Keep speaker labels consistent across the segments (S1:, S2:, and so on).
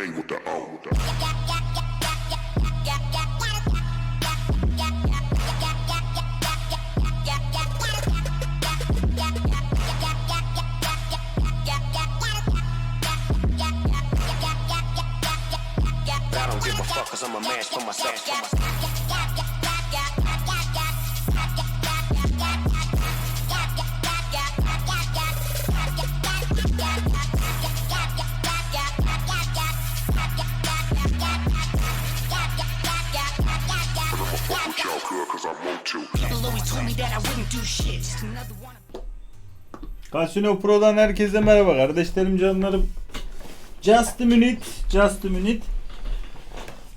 S1: bang with the O. With the
S2: I give a fuck cause I'm a man for myself. For.
S3: Casino Pro'dan herkese merhaba kardeşlerim canlarım. Just a minute, just a minute.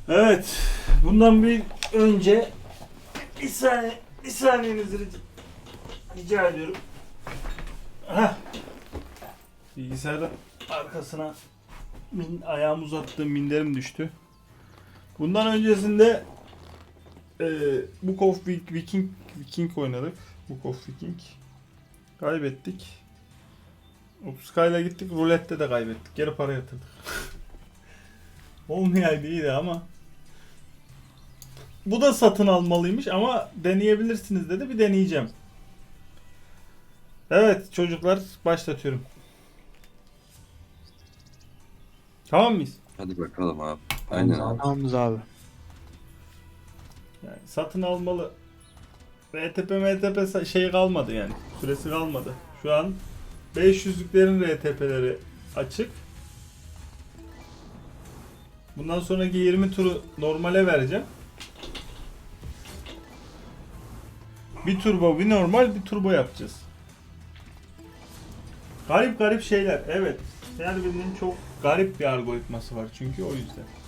S3: Evet, bundan bir önce bir saniye, bir saniyenizi rica, ediyorum. Heh. Bilgisayarın arkasına min, ayağımı uzattığım minderim düştü. Bundan öncesinde e, Book of Vik- Viking, Viking oynadık. Book of Viking. Kaybettik. Upsky'la gittik. Rulette de kaybettik. Geri para yatırdık. Olmayaydı iyiydi ama. Bu da satın almalıymış ama deneyebilirsiniz dedi. Bir deneyeceğim. Evet çocuklar başlatıyorum. Tamam mıyız?
S4: Hadi bakalım abi. Aynen abi.
S5: Tamamız abi.
S3: Yani satın almalı. RTP MTP şey kalmadı yani. Süresi kalmadı. Şu an 500'lüklerin RTP'leri açık. Bundan sonraki 20 turu normale vereceğim. Bir turbo, bir normal, bir turbo yapacağız. Garip garip şeyler. Evet. Her birinin çok garip bir algoritması var çünkü o yüzden.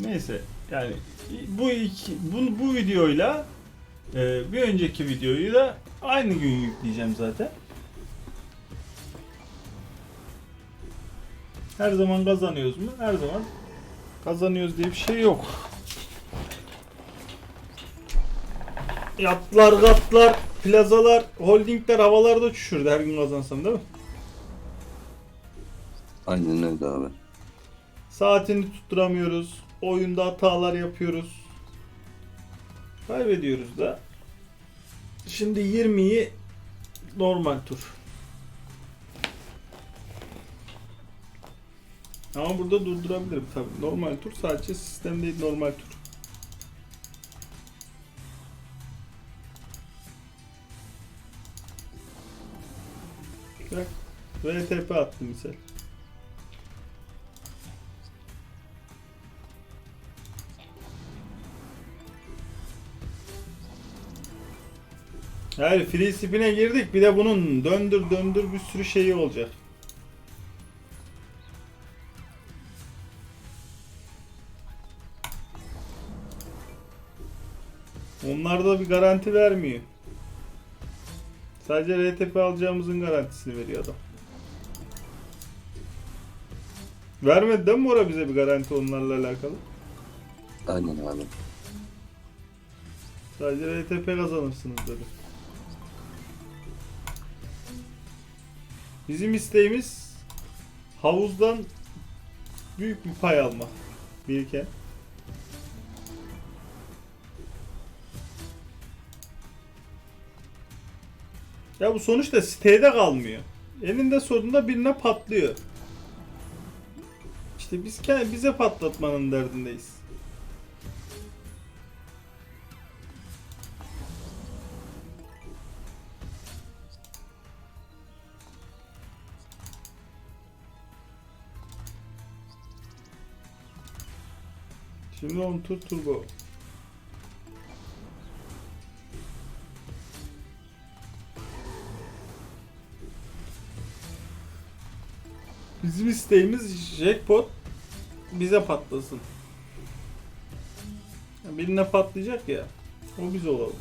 S3: Neyse yani bu iki bu, bu videoyla e, bir önceki videoyu da aynı gün yükleyeceğim zaten. Her zaman kazanıyoruz mu? Her zaman kazanıyoruz diye bir şey yok. Yatlar, katlar, plazalar, holdingler havalarda uçuşurdu her gün kazansam değil mi?
S4: Aynen öyle abi.
S3: Saatini tutturamıyoruz. Oyunda hatalar yapıyoruz. Kaybediyoruz da. Şimdi 20'yi normal tur. Ama burada durdurabilirim tabii. Normal tur sadece sistem değil normal tur. Bak. VTP attım misal. Hayır free spin'e girdik bir de bunun döndür döndür bir sürü şeyi olacak. Onlar da bir garanti vermiyor. Sadece RTP alacağımızın garantisini veriyor adam. Vermedi değil mi Bora bize bir garanti onlarla alakalı?
S4: Aynen abi.
S3: Sadece RTP kazanırsınız dedi. Bizim isteğimiz havuzdan büyük bir pay almak. Birken. Ya bu sonuçta sitede kalmıyor. Elinde sonunda birine patlıyor. İşte biz ke- bize patlatmanın derdindeyiz. Şimdi on tur turbo. Bizim isteğimiz jackpot bize patlasın. Birine patlayacak ya. O biz olalım.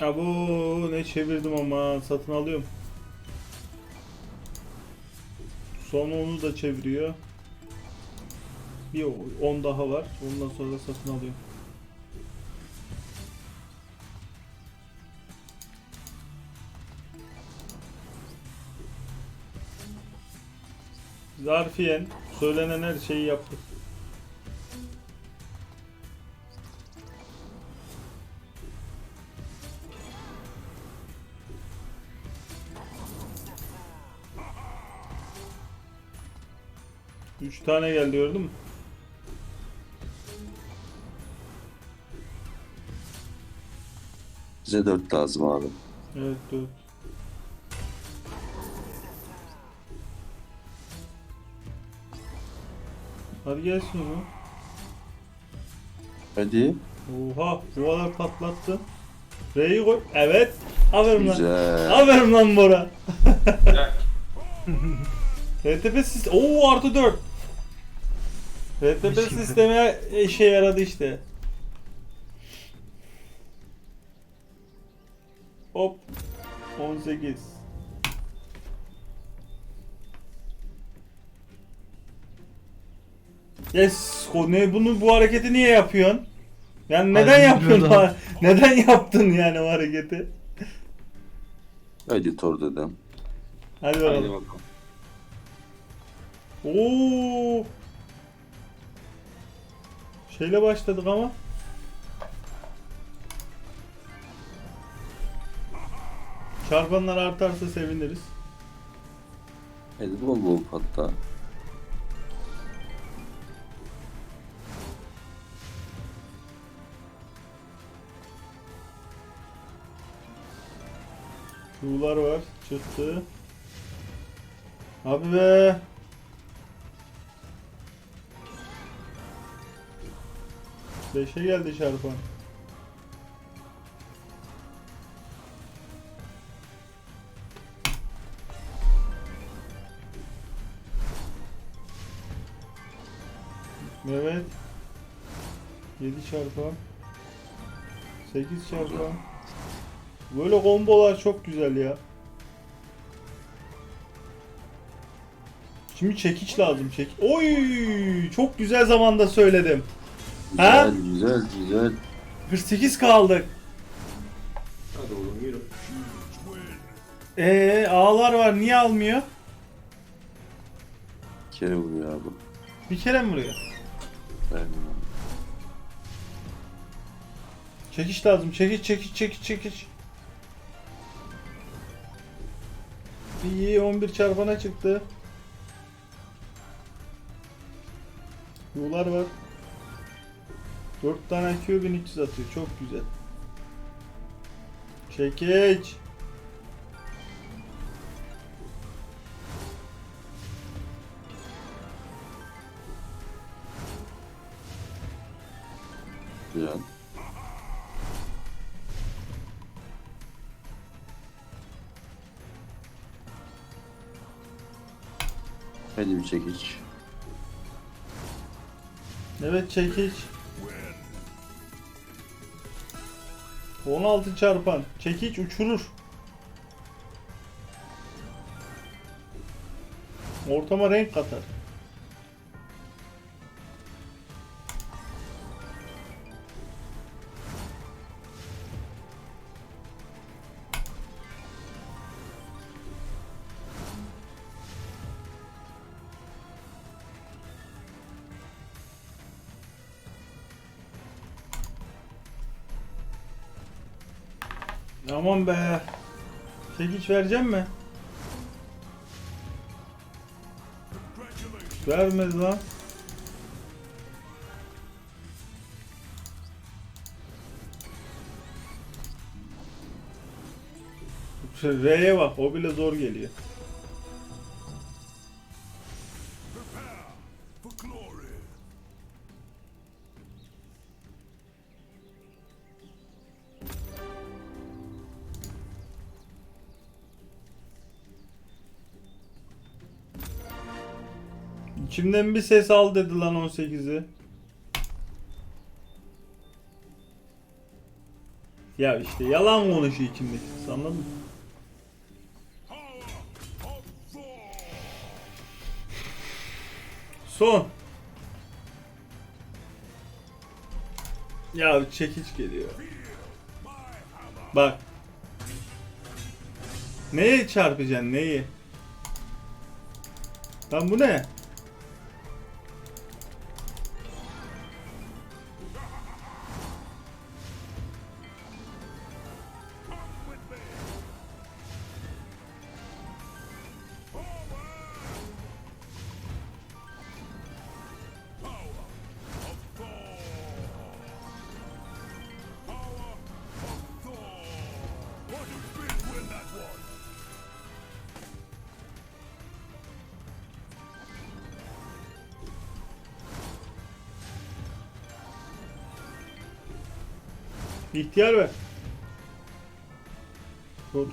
S3: Abo ne çevirdim ama satın alıyorum. Sonra onu da çeviriyor. Bir 10 daha var. Ondan sonra satın alıyorum. Zarfiyen söylenen her şeyi yaptık. Üç tane geldi gördün mü?
S4: Bize 4 lazım abi.
S3: Evet dört. Hadi gelsin o zaman.
S4: Hadi.
S3: Oha bu kadar patlattı. R'yi koy. Evet. Aferin lan.
S4: Güzel.
S3: Aferin lan Bora. RTP sistemi. Oo artı 4. RTP sistemi işe yaradı işte. Hop. 18. Yes, o ne bunu bu hareketi niye yapıyorsun? Yani neden
S5: Ay,
S3: yapıyorsun? ha? Neden yaptın yani o hareketi?
S4: Hadi Thor dedem.
S3: Hadi
S4: Hadi
S3: bakalım.
S4: bakalım.
S3: Oo. Şeyle başladık ama. Çarpanlar artarsa seviniriz.
S4: Hadi bol bol hatta.
S3: Şular var. Çıktı. Abi be. Beşe geldi çarpan. Evet. 7 çarpan. 8 çarpan. Böyle kombolar çok güzel ya. Şimdi çekiç lazım çek. Oy! Çok güzel zamanda söyledim. Ha?
S4: Güzel güzel güzel.
S3: 48 kaldık.
S4: Hadi oğlum yürü.
S3: Ee ağlar var niye almıyor?
S4: Bir kere vuruyor abi.
S3: Bir kere mi vuruyor?
S4: Aynen.
S3: Çekiç lazım. Çekiç çekiç çekiç çekiç. İyi 11 çarpana çıktı. Yular var. 4 tane Q 1300 atıyor. Çok güzel. Çekiç.
S4: Güzel. Hadi bir çekiç.
S3: Evet çekiç. 16 çarpan. Çekiç uçurur. Ortama renk katar. Aman be. Çekiç vereceğim mi? Vermedi lan. R'ye bak o bile zor geliyor. İçimden bir ses al dedi lan 18'i. Ya işte yalan konuşuyor içimdeki. kız, Anladın mı? Son. Ya çekiç geliyor. Bak. Neye çarpacaksın neyi? Lan bu ne? İhtiyar ver. Dur.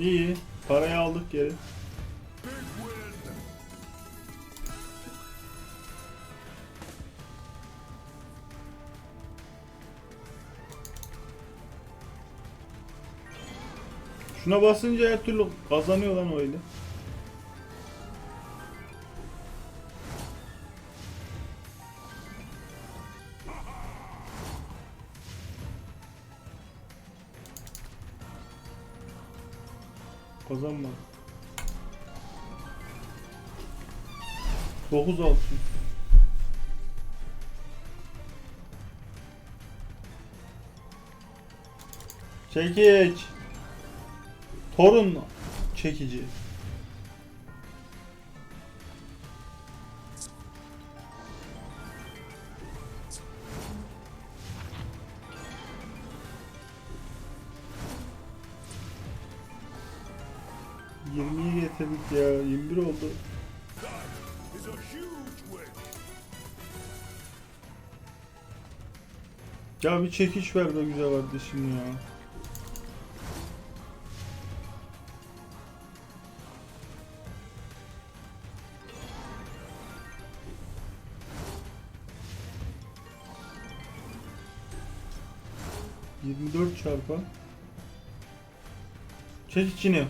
S3: İyi. Parayı aldık geri. Şuna basınca her türlü kazanıyor lan öyle. Kazanmadı. 9 altın. Çekiç. Torun çekici. Ya. 21 oldu. Ya bir çekiş ver be güzel kardeşim ya. Yirmi dört çarpı. Çek içini.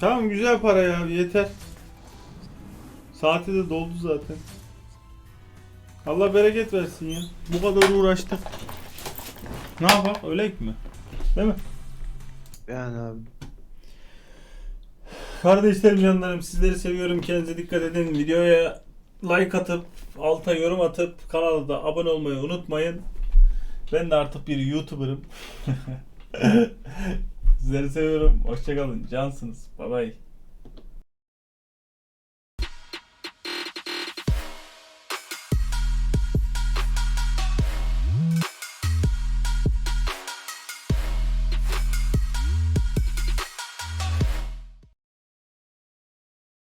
S3: Tamam güzel para ya yeter. Saati de doldu zaten. Allah bereket versin ya. Bu kadar uğraştık. Ne yapalım? Ölek mi? Değil mi?
S5: Yani abi.
S3: Kardeşlerim canlarım sizleri seviyorum. Kendinize dikkat edin. Videoya like atıp alta yorum atıp kanala da abone olmayı unutmayın. Ben de artık bir YouTuber'ım. sizleri seviyorum. Hoşçakalın. Cansınız. Bay bay.